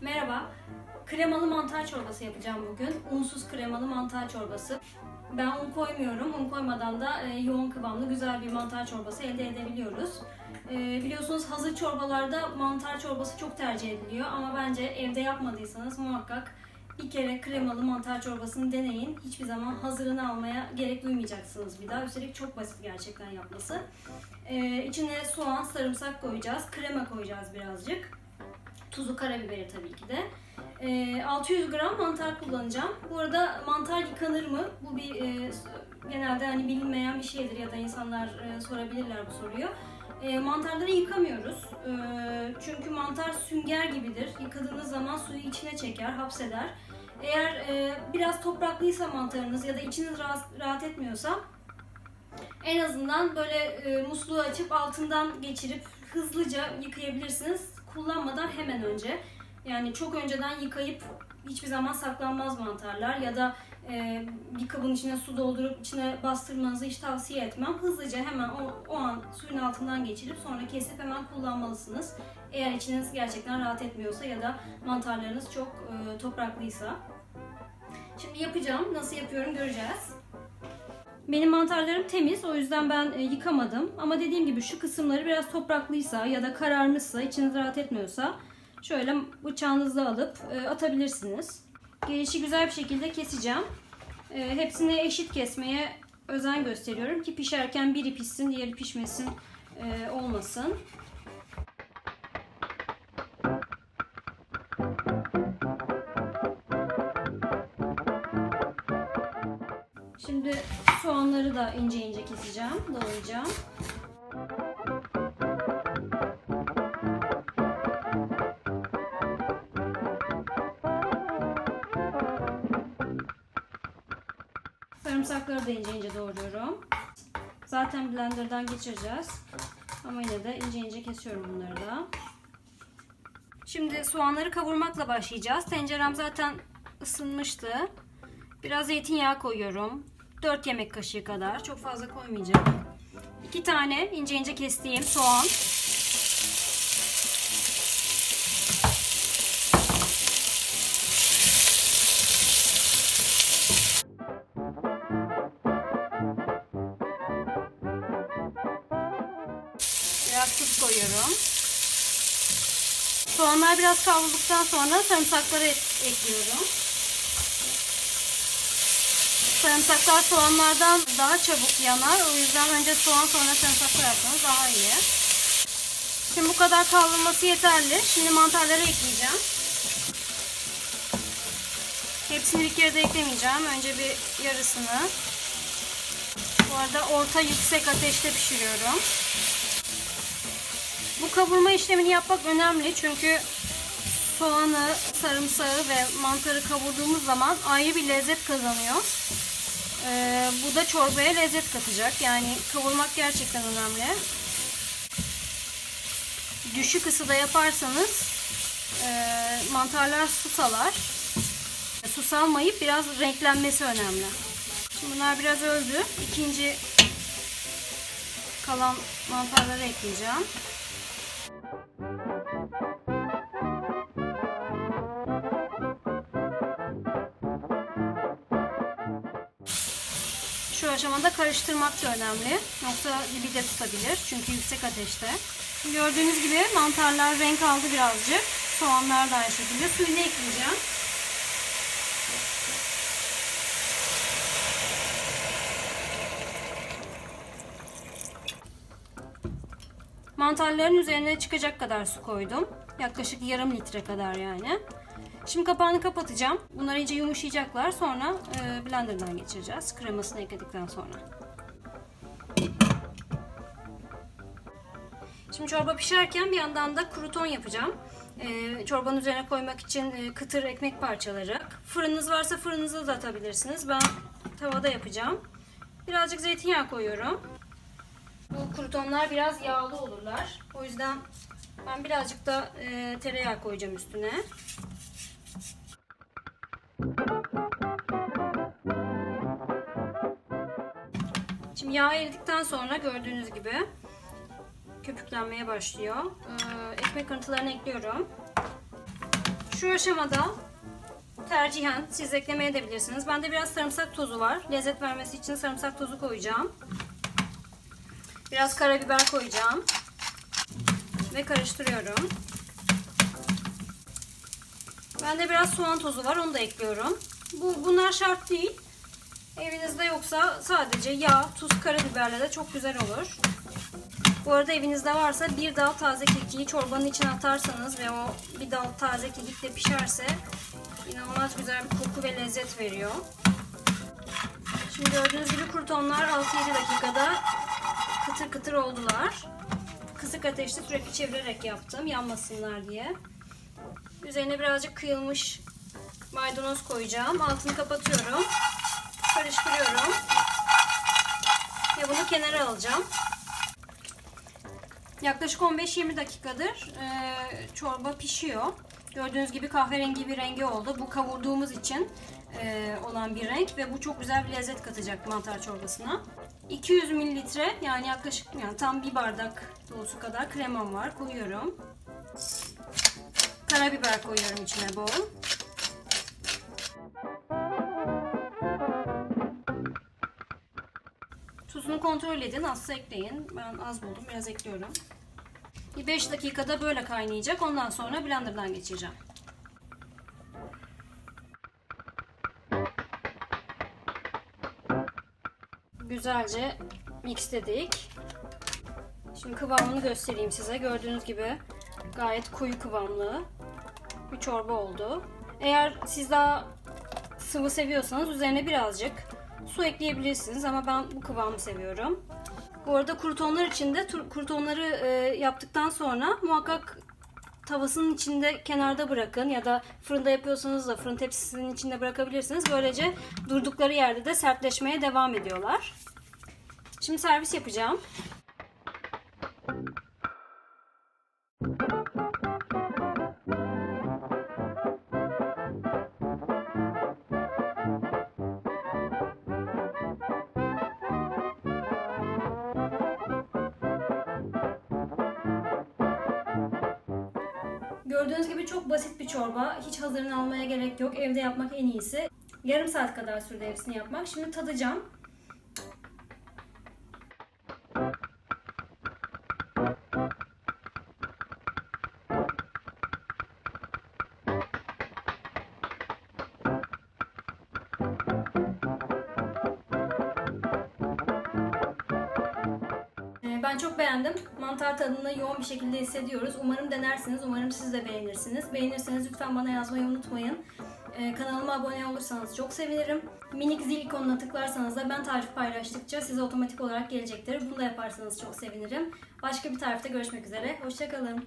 Merhaba. Kremalı mantar çorbası yapacağım bugün. Unsuz kremalı mantar çorbası. Ben un koymuyorum. Un koymadan da e, yoğun kıvamlı güzel bir mantar çorbası elde edebiliyoruz. E, biliyorsunuz hazır çorbalarda mantar çorbası çok tercih ediliyor ama bence evde yapmadıysanız muhakkak bir kere kremalı mantar çorbasını deneyin. Hiçbir zaman hazırını almaya gerek duymayacaksınız bir daha. Üstelik çok basit gerçekten yapması. E, içine soğan, sarımsak koyacağız. Krema koyacağız birazcık. Tuzu, karabiberi tabii ki de. Ee, 600 gram mantar kullanacağım. Bu arada mantar yıkanır mı? Bu bir e, genelde hani bilinmeyen bir şeydir ya da insanlar e, sorabilirler bu soruyu. E, mantarları yıkamıyoruz. E, çünkü mantar sünger gibidir. Yıkadığınız zaman suyu içine çeker, hapseder. Eğer e, biraz topraklıysa mantarınız ya da içiniz rahat, rahat etmiyorsa en azından böyle e, musluğu açıp altından geçirip hızlıca yıkayabilirsiniz. Kullanmadan hemen önce. Yani çok önceden yıkayıp hiçbir zaman saklanmaz mantarlar ya da e, bir kabın içine su doldurup içine bastırmanızı hiç tavsiye etmem. Hızlıca hemen o, o an suyun altından geçirip sonra kesip hemen kullanmalısınız. Eğer içiniz gerçekten rahat etmiyorsa ya da mantarlarınız çok e, topraklıysa. Şimdi yapacağım. Nasıl yapıyorum göreceğiz. Benim mantarlarım temiz o yüzden ben e, yıkamadım. Ama dediğim gibi şu kısımları biraz topraklıysa ya da kararmışsa, içiniz rahat etmiyorsa şöyle bıçağınızla alıp e, atabilirsiniz. Gelişi güzel bir şekilde keseceğim. E, hepsini eşit kesmeye özen gösteriyorum ki pişerken biri pişsin, diğeri pişmesin olmasın. Şimdi soğanları da ince ince keseceğim, doğrayacağım. Sarımsakları da ince ince doğruyorum. Zaten blenderdan geçireceğiz. Ama yine de ince ince kesiyorum bunları da. Şimdi soğanları kavurmakla başlayacağız. Tencerem zaten ısınmıştı. Biraz zeytinyağı koyuyorum. 4 yemek kaşığı kadar. Çok fazla koymayacağım. 2 tane ince ince kestiğim soğan. Biraz tuz koyuyorum. Soğanlar biraz kavrulduktan sonra sarımsakları ek- ekliyorum. Sarımsaklar soğanlardan daha çabuk yanar. O yüzden önce soğan sonra sarımsak koyarsanız daha iyi. Şimdi bu kadar kavrulması yeterli. Şimdi mantarları ekleyeceğim. Hepsini bir kere de eklemeyeceğim. Önce bir yarısını. Bu arada orta yüksek ateşte pişiriyorum. Bu kavurma işlemini yapmak önemli çünkü soğanı, sarımsağı ve mantarı kavurduğumuz zaman ayrı bir lezzet kazanıyor. Ee, bu da çorbaya lezzet katacak. Yani kavurmak gerçekten önemli. Düşük ısıda yaparsanız e, mantarlar su salar. Biraz renklenmesi önemli. Şimdi bunlar biraz öldü. İkinci kalan mantarları ekleyeceğim. Aşamada karıştırmak da önemli. Yoksa dibi de tutabilir. Çünkü yüksek ateşte. Gördüğünüz gibi mantarlar renk aldı birazcık. Soğanlar da aynı şekilde. Suyunu ekleyeceğim. Mantarların üzerine çıkacak kadar su koydum. Yaklaşık yarım litre kadar yani. Şimdi kapağını kapatacağım. Bunlar iyice yumuşayacaklar. Sonra e, blenderdan geçireceğiz. Kremasını ekledikten sonra. Şimdi çorba pişerken bir yandan da kruton yapacağım. E, çorbanın üzerine koymak için e, kıtır ekmek parçaları. Fırınınız varsa fırınınıza da atabilirsiniz. Ben tavada yapacağım. Birazcık zeytinyağı koyuyorum. Bu krutonlar biraz yağlı olurlar. O yüzden ben birazcık da e, tereyağı koyacağım üstüne. Yağ eridikten sonra gördüğünüz gibi köpüklenmeye başlıyor. Ee, ekmek kırıntılarını ekliyorum. Şu aşamada tercihen siz eklemeye de bilirsiniz. Bende biraz sarımsak tozu var. Lezzet vermesi için sarımsak tozu koyacağım. Biraz karabiber koyacağım. Ve karıştırıyorum. Bende biraz soğan tozu var. Onu da ekliyorum. Bu, bunlar şart değil. Evinizde yoksa sadece yağ, tuz, karabiberle de çok güzel olur. Bu arada evinizde varsa bir dal taze kekiği çorbanın içine atarsanız ve o bir dal taze kekik de pişerse inanılmaz güzel bir koku ve lezzet veriyor. Şimdi gördüğünüz gibi krutonlar 6-7 dakikada kıtır kıtır oldular. Kısık ateşte sürekli çevirerek yaptım yanmasınlar diye. Üzerine birazcık kıyılmış maydanoz koyacağım. Altını kapatıyorum. Karıştırıyorum. Ve bunu kenara alacağım. Yaklaşık 15-20 dakikadır e, çorba pişiyor. Gördüğünüz gibi kahverengi bir rengi oldu. Bu kavurduğumuz için e, olan bir renk ve bu çok güzel bir lezzet katacak mantar çorbasına. 200 mililitre yani yaklaşık yani tam bir bardak dolusu kadar kremam var. Koyuyorum. Karabiber koyuyorum içine bol. Tuzunu kontrol edin. Azsa ekleyin. Ben az buldum. Biraz ekliyorum. Bir 5 dakikada böyle kaynayacak. Ondan sonra blenderdan geçireceğim. Güzelce mixledik. Şimdi kıvamını göstereyim size. Gördüğünüz gibi gayet koyu kıvamlı bir çorba oldu. Eğer siz daha sıvı seviyorsanız üzerine birazcık su ekleyebilirsiniz ama ben bu kıvamı seviyorum. Bu arada krutonlar için de krutonları e, yaptıktan sonra muhakkak tavasının içinde kenarda bırakın ya da fırında yapıyorsanız da fırın tepsisinin içinde bırakabilirsiniz. Böylece durdukları yerde de sertleşmeye devam ediyorlar. Şimdi servis yapacağım. Gördüğünüz gibi çok basit bir çorba. Hiç hazırını almaya gerek yok. Evde yapmak en iyisi. Yarım saat kadar sürdü hepsini yapmak. Şimdi tadacağım. Ben çok beğendim. Mantar tadını yoğun bir şekilde hissediyoruz. Umarım denersiniz. Umarım siz de beğenirsiniz. Beğenirseniz lütfen bana yazmayı unutmayın. Ee, Kanalıma abone olursanız çok sevinirim. Minik zil ikonuna tıklarsanız da ben tarif paylaştıkça size otomatik olarak gelecektir. Bunu da yaparsanız çok sevinirim. Başka bir tarifte görüşmek üzere. Hoşçakalın.